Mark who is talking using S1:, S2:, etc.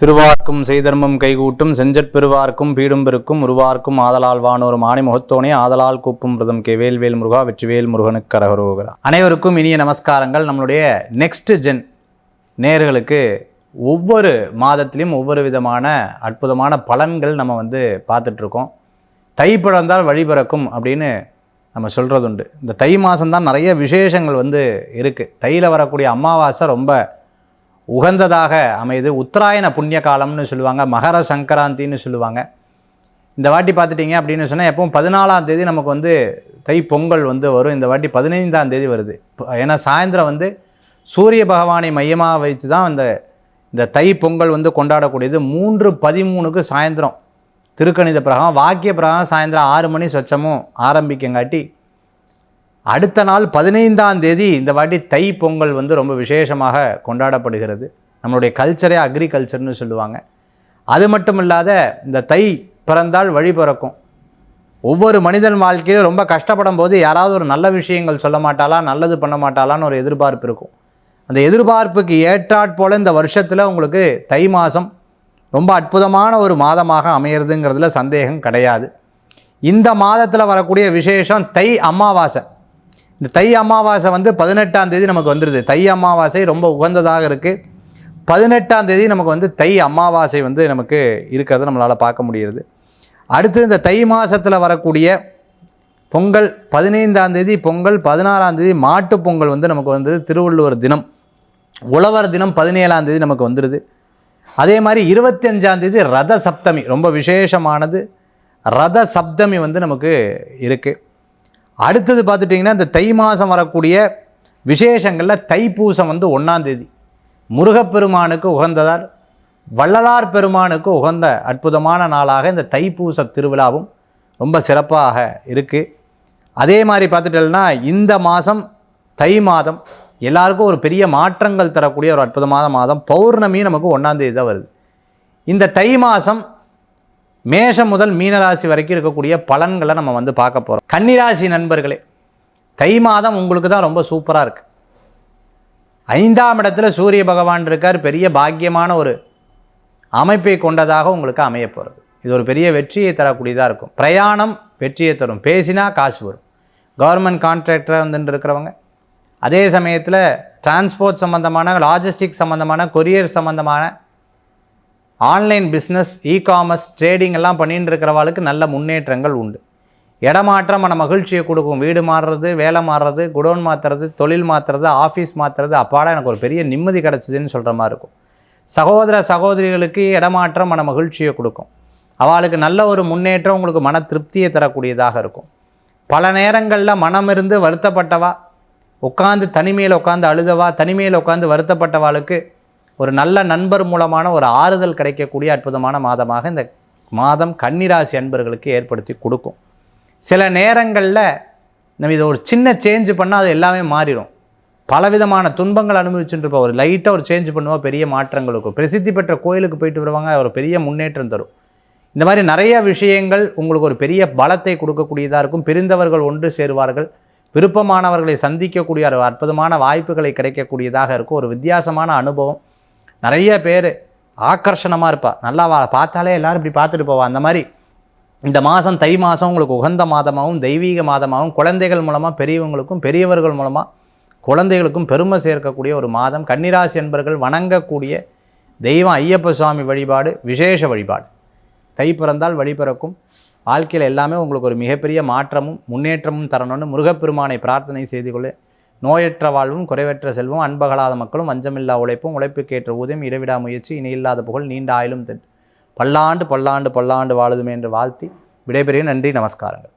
S1: திருவார்க்கும் செய்தர்மம் கைகூட்டும் செஞ்சற் பெருவார்க்கும் பீடும் பெருக்கும் உருவார்க்கும் ஆதலால் வானோரும் ஆணை முகத்தோனே ஆதலால் கூப்பும் பிரதம் கே வேல்வேல் முருகா வெற்றிவேல் முருகனுக்கு கரகரோகரா. அனைவருக்கும் இனிய நமஸ்காரங்கள். நம்மளுடைய நெக்ஸ்ட் ஜென் நேர்களுக்கு ஒவ்வொரு மாதத்திலையும் ஒவ்வொரு விதமான அற்புதமான பலன்கள் நம்ம வந்து பார்த்துட்ருக்கோம். தை பிறந்தால் வழி பிறக்கும் அப்படின்னு நம்ம சொல்கிறது உண்டு இந்த தை மாதம்தான் நிறைய விசேஷங்கள் வந்து இருக்குது தையில் வரக்கூடிய அமாவாசை ரொம்ப உகந்ததாக அமையுது. உத்தராயண புண்ணிய காலம்னு சொல்லுவாங்க மகர சங்கராந்தின்னு சொல்லுவாங்க. இந்த வாட்டி பார்த்துட்டிங்க அப்படின்னு சொன்னால் எப்பவும் பதினாலாம் தேதி நமக்கு வந்து தை பொங்கல் வந்து வரும். இந்த வாட்டி பதினைந்தாம் தேதி வருது. ஏன்னா சாயந்தரம் வந்து சூரிய பகவானை மையமாக வச்சு தான் இந்த இந்த தை பொங்கல் வந்து கொண்டாடக்கூடியது. மூன்று பதிமூணுக்கு சாயந்தரம். திருக்கணித பிரகாரம் வாக்கிய பிரகாரம் சாயந்தரம் ஆறு மணி சொச்சமும் ஆரம்பிக்கங்காட்டி அடுத்த நாள் பதினைந்தாம் தேதி இந்த வாட்டி தை பொங்கல் வந்து ரொம்ப விசேஷமாக கொண்டாடப்படுகிறது. நம்மளுடைய கல்ச்சரே அக்ரிகல்ச்சர்னு சொல்லுவாங்க. அது மட்டும் இல்லாத இந்த தை பிறந்தால் வழி பிறக்கும். ஒவ்வொரு மனிதன் வாழ்க்கையிலும் ரொம்ப கஷ்டப்படும் போது யாராவது ஒரு நல்ல விஷயங்கள் சொல்ல மாட்டாளா நல்லது பண்ண மாட்டாளான்னு ஒரு எதிர்பார்ப்பு இருக்கும். அந்த எதிர்பார்ப்புக்கு ஏற்றாற்போல் இந்த வருஷத்தில் உங்களுக்கு தை மாதம் ரொம்ப அற்புதமான ஒரு மாதமாக அமையிறதுங்கிறதுல சந்தேகம் கிடையாது. இந்த மாதத்தில் வரக்கூடிய விசேஷம் தை அமாவாசை. இந்த தை அமாவாசை வந்து பதினெட்டாம் தேதி நமக்கு வந்துடுது தை அமாவாசை ரொம்ப உகந்ததாக இருக்குது பதினெட்டாம் தேதி நமக்கு வந்து தை அமாவாசை வந்து நமக்கு இருக்கிறத நம்மளால் பார்க்க முடியுது அடுத்து இந்த தை மாதத்தில் வரக்கூடிய பொங்கல் பதினைந்தாம் தேதி பொங்கல் பதினாறாம் தேதி மாட்டுப் பொங்கல் வந்து நமக்கு வந்து திருவள்ளுவர் தினம். உழவர் தினம் பதினேழாம் தேதி நமக்கு வந்துடுது அதே மாதிரி இருபத்தஞ்சாம் தேதி ரத சப்தமி ரொம்ப விசேஷமானது. ரத சப்தமி வந்து நமக்கு இருக்குது அடுத்தது பார்த்துட்டிங்கன்னா இந்த தை மாதம் வரக்கூடிய விசேஷங்களில் தைப்பூசம் வந்து ஒன்றாந்தேதி முருகப்பெருமானுக்கு உகந்ததால் வள்ளலார் பெருமானுக்கு உகந்த அற்புதமான நாளாக இந்த தைப்பூச திருவிழாவும் ரொம்ப சிறப்பாக இருக்குது அதே மாதிரி பார்த்துட்டோம்னா இந்த மாதம் தை மாதம் எல்லாருக்கும் ஒரு பெரிய மாற்றங்கள் தரக்கூடிய ஒரு அற்புதமான மாதம் பௌர்ணமி நமக்கு ஒன்றாந்தேதி தான் வருது. இந்த தை மாதம் மேஷம் முதல் மீனராசி வரைக்கும் இருக்கக்கூடிய பலன்களை நம்ம வந்து பார்க்க போகிறோம் கன்னிராசி நண்பர்களே தை மாதம் உங்களுக்கு தான் ரொம்ப சூப்பராக இருக்குது ஐந்தாம் இடத்துல சூரிய பகவான் இருக்கார். பெரிய பாக்கியமான ஒரு அமைப்பை கொண்டதாக உங்களுக்கு அமைய போகிறது இது ஒரு பெரிய வெற்றியை தரக்கூடியதாக இருக்கும். பிரயாணம் வெற்றியை தரும். பேசினா காசு வரும். கவர்மெண்ட் கான்ட்ராக்டராக வந்துட்டு இருக்கிறவங்க. அதே சமயத்தில் டிரான்ஸ்போர்ட் சம்மந்தமான லாஜிஸ்டிக் சம்மந்தமான கொரியர் சம்மந்தமான online business e commerce trading எல்லாம் பண்ணிட்டு இருக்கிறவாளுக்கு நல்ல முன்னேற்றங்கள் உண்டு. இடமாற்றம் மன மகிழ்ச்சியை கொடுக்கும். வீடு மாறுறது வேலை மாறுறது குடோன் மாற்றுறது தொழில் மாற்றுறது ஆஃபீஸ் மாற்றுறது அப்பாடா எனக்கு ஒரு பெரிய நிம்மதி கிடச்சிதுன்னு சொல்கிற மாதிரி இருக்கும். சகோதர சகோதரிகளுக்கு இடமாற்றம் மன மகிழ்ச்சியை கொடுக்கும். அவளுக்கு நல்ல ஒரு முன்னேற்றம் உங்களுக்கு மன திருப்தியை தரக்கூடியதாக இருக்கும். பல நேரங்களில் மனம் இருந்து வருத்தப்பட்டவா? உட்காந்து தனிமையில் உட்காந்து அழுதவா? தனிமையில் உட்காந்து வருத்தப்பட்டவாளுக்கு ஒரு நல்ல நண்பர் மூலமான ஒரு ஆறுதல் கிடைக்கக்கூடிய அற்புதமான மாதமாக இந்த மாதம் கன்னிராசி அன்பர்களுக்கு ஏற்படுத்தி கொடுக்கும். சில நேரங்களில் நம்ம இதை ஒரு சின்ன சேஞ்சு பண்ணால் அது எல்லாமே மாறிடும் பலவிதமான துன்பங்கள் அனுபவிச்சுட்டு ஒரு லைட்டாக ஒரு சேஞ்ச் பண்ணுவோம் பெரிய மாற்றங்கள் இருக்கும். பிரசித்தி பெற்ற கோயிலுக்கு போயிட்டு வருவாங்க ஒரு பெரிய முன்னேற்றம் தரும். இந்த மாதிரி நிறைய விஷயங்கள் உங்களுக்கு ஒரு பெரிய பலத்தை கொடுக்கக்கூடியதாக இருக்கும். பிரிந்தவர்கள் ஒன்று சேருவார்கள். விருப்பமானவர்களை சந்திக்கக்கூடிய ஒரு அற்புதமான வாய்ப்புகளை கிடைக்கக்கூடியதாக இருக்கும். ஒரு வித்தியாசமான அனுபவம். நிறைய பேர் ஆக்கர்ஷணமாக இருப்பாள் நல்லா வா பார்த்தாலே எல்லாரும் இப்படி பார்த்துட்டு போவா. அந்த மாதிரி இந்த மாதம் தை மாதம் உங்களுக்கு உகந்த மாதமாகவும் தெய்வீக மாதமாகவும் குழந்தைகள் மூலமாக பெரியவங்களுக்கும் பெரியவர்கள் மூலமாக குழந்தைகளுக்கும் பெருமை சேர்க்கக்கூடிய ஒரு மாதம். கன்னிராசி என்பர்கள் வணங்கக்கூடிய தெய்வம் ஐயப்ப சுவாமி வழிபாடு விசேஷ வழிபாடு. தை பிறந்தால் வழிபிறக்கும் வாழ்க்கையில் எல்லாமே உங்களுக்கு ஒரு மிகப்பெரிய மாற்றமும் முன்னேற்றமும் தரணும்னு முருகப்பெருமானை பிரார்த்தனை செய்து கொள்ள. நோயற்ற வாழ்வும் குறைவற்ற செல்வம் அன்பகலாத மக்களும் வஞ்சமில்லா உழைப்பும் உழைப்புக்கேற்ற ஊதியம் இடைவிடா முயற்சி இணையில்லாத புகழ் நீண்ட ஆயிலும் தென். பல்லாண்டு பல்லாண்டு பல்லாண்டு வாழுதுமே என்று வாழ்த்தி விடைபெறிய நன்றி நமஸ்காரங்கள்.